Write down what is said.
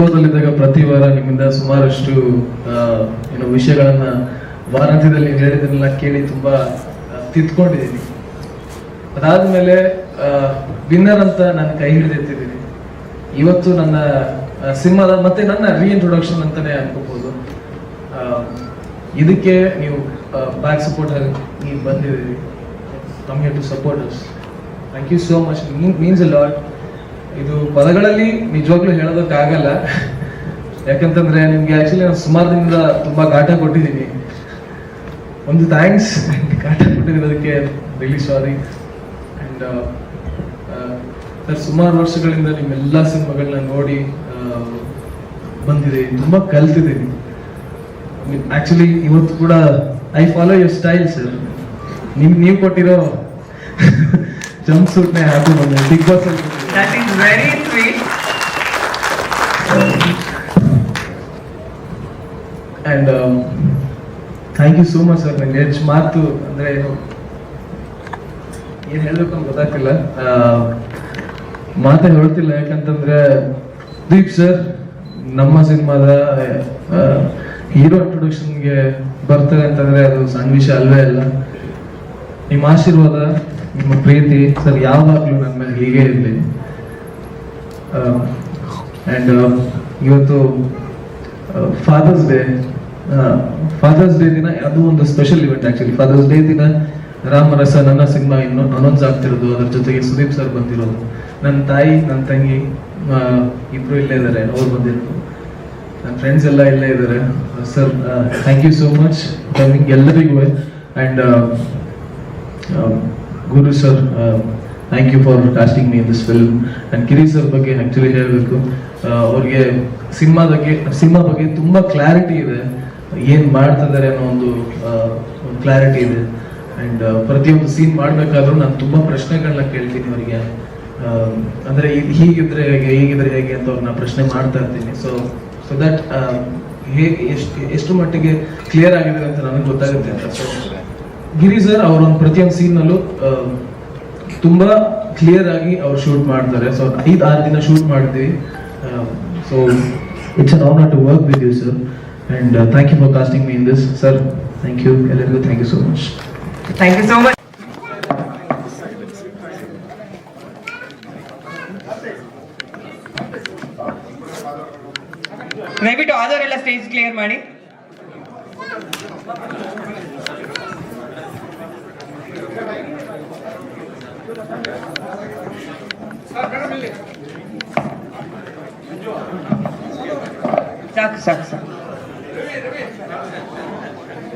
Boss ಪ್ರತಿ ವಾರ ನಿಮ್ಮಿಂದ ಸುಮಾರಷ್ಟು ಏನು ವಿಷಯಗಳನ್ನ ವಾರಾಂತ್ಯದಲ್ಲಿ ಹೇಳಿದ್ದನ್ನೆಲ್ಲ ಕೇಳಿ ತುಂಬಾ ತಿದ್ಕೊಂಡಿದ್ದೀನಿ. ಅದಾದ್ಮೇಲೆ ವಿನ್ನರ್ ಅಂತ ನಾನು ಕೈ ಹಿಡಿದಿದ್ದೀನಿ ಇವತ್ತು ನನ್ನ ಸಿನಿಮಾದ ಮತ್ತೆ ನನ್ನ ರೀಇಂಟ್ರೊಡಕ್ಷನ್ ಅಂತಾನೆ ಅನ್ಕೋಬಹುದು ಇದಕ್ಕೆ ನೀವು ಬ್ಯಾಕ್ ಸಪೋರ್ಟ್ ನೀವು ಬಂದಿದ್ದೀರಿ. Come here to support thank you so much means a lot ಇದು ಪದಗಳಲ್ಲಿ ನಿಜವಾಗ್ಲೂ ಹೇಳೋದಕ್ಕಾಗಲ್ಲ. ಯಾಕಂತಂದ್ರೆ ನಿಮ್ಗೆ ಆಕ್ಚುಲಿ ನಾನು ಸುಮಾರು ದಿನದಿಂದ ತುಂಬಾ ಘಾಟ ಕೊಟ್ಟಿದ್ದೀನಿ. ಒಂದು ಥ್ಯಾಂಕ್ಸ್ ಗಾಟ ಕೊಟ್ಟಿರೋದಕ್ಕೆ ರಿಲಿ ಸಾರಿ ಅಂಡ್ ಸರ್, ಸುಮಾರು ವರ್ಷಗಳಿಂದ ನಿಮ್ಮೆಲ್ಲ ಸಿನಿಮಾಗಳನ್ನ ನೋಡಿ ಬಂದಿದೆ. ಬಂದಿದ್ದೀನಿ ತುಂಬಾ ಕಲ್ತಿದ್ದೀನಿ ಆಕ್ಚುಲಿ ಇವತ್ತು ಕೂಡ I follow your style sir ನಿಮ್, ನೀವು ಕೊಟ್ಟಿರೋ ಜಂಪ್ ಸೂಟ್ನೇ ಹಾಕೊಂಡು ಬಿಗ್ ಬಾಸ್ ಅಲ್ಲಿ. That is very sweet. And thank you so much sir ನಂಗೆ ಹೆಚ್ಚು ಮಾತು ಅಂದ್ರೆ ಏನು, ಏನ್ ಹೇಳ್ಬೇಕು ಅಂತ ಗೊತ್ತಾಗ್ತಿಲ್ಲ ಮಾತೇ ಹೊರಡ್ತಿಲ್ಲ ಯಾಕಂತಂದ್ರೆ, ದೀಪ್ ಸರ್ ನಮ್ಮ ಸಿನಿಮಾದ ಹೀರೋ ಇಂಟ್ರೊಡಕ್ಷನ್ಗೆ ಬರ್ತಾರೆ ಅಂತಂದ್ರೆ ಅದು ಸಣ್ಣ ವಿಷಯ ಅಲ್ವೇ ಅಲ್ಲ. ನಿಮ್ಮ ಆಶೀರ್ವಾದ ನಿಮ್ಮ ಪ್ರೀತಿ ಸರ್, ಯಾವಾಗಲೂ ನನ್ನ ಮೇಲೆ ಹೀಗೆ ಇರಲಿ. ಆ್ಯಂಡ್ ಇವತ್ತು ಫಾದರ್ಸ್ ಡೇ ಫಾದರ್ಸ್ ಡೇ ದಿನ ಅದು ಒಂದು special event actually father's day ದಿನ ರಾಮರಸ ನನ್ನ ಸಿನಿಮಾ ಇನ್ನು ಅನೌನ್ಸ್ ಆಗ್ತಿರೋದು. ಅದ್ರ ಜೊತೆಗೆ ಸುದೀಪ್ ಸರ್ ಬಂದಿರೋದು. ನನ್ನ ತಾಯಿ ನನ್ನ ತಂಗಿ ಇಬ್ರು ಇಲ್ಲೇ ಇದ್ದಾರೆ ಅವ್ರು ಬಂದಿರೋದು. ನನ್ನ ಫ್ರೆಂಡ್ಸ್ ಎಲ್ಲ ಇಲ್ಲೇ ಇದ್ದಾರೆ sir thank you so much coming ಎಲ್ಲರಿಗೂ. And Guru sir thank you for casting me in this film and ಕಿರಿ ಸರ್ ಬಗ್ಗೆ ಆ್ಯಕ್ಚುಲಿ ಹೇಳಬೇಕು. ಅವ್ರಿಗೆ ಸಿನಿಮಾ ಬಗ್ಗೆ ಸಿನಿಮಾ ಬಗ್ಗೆ ತುಂಬ ಕ್ಲಾರಿಟಿ ಇದೆ. ಏನು ಮಾಡ್ತಿದ್ದಾರೆ ಅನ್ನೋ ಒಂದು ಕ್ಲಾರಿಟಿ ಇದೆ. ಆ್ಯಂಡ್ ಪ್ರತಿಯೊಂದು ಸೀನ್ ಮಾಡಬೇಕಾದ್ರೂ ನಾನು ತುಂಬ ಪ್ರಶ್ನೆಗಳನ್ನ ಕೇಳ್ತೀನಿ ಅವರಿಗೆ. ಅಂದರೆ ಇದು ಹೀಗಿದ್ರೆ ಹೇಗೆ ಹೀಗಿದ್ರೆ ಹೇಗೆ ಅಂತ ಅವ್ರನ್ನ ಪ್ರಶ್ನೆ ಮಾಡ್ತಾ ಇರ್ತೀನಿ. ಸೊ ಸೊ ದಟ್ ಹೇಗೆ ಎಷ್ಟು ಎಷ್ಟು ಮಟ್ಟಿಗೆ ಕ್ಲಿಯರ್ ಆಗಿದೆ ಅಂತ ನನಗೆ ಗೊತ್ತಾಗುತ್ತೆ ಅಂತ. ಗಿರಿ ಸರ್ ಅವ್ರ ಒಂದು ಪ್ರತಿಯೊಂದು ಸೀನ್ನಲ್ಲೂ ತುಂಬಾ ಕ್ಲಿಯರ್ ಆಗಿ ಅವ್ರು ಶೂಟ್ ಮಾಡ್ತಾರೆ. ಸೊ ಐದು, ಆರು ದಿನ ಶೂಟ್ ಮಾಡ್ತೀವಿ. So it's an honour to work with you sir and thank you for casting me in this sir thank you ಎಲ್ಲರಿಗೂ thank you so much thank you so much ದಯವಿಟ್ಟು ಆದವರೆಲ್ಲ stage clear ಮಾಡಿ. ಸಾಕು ಸಾಕು ಸಾಕು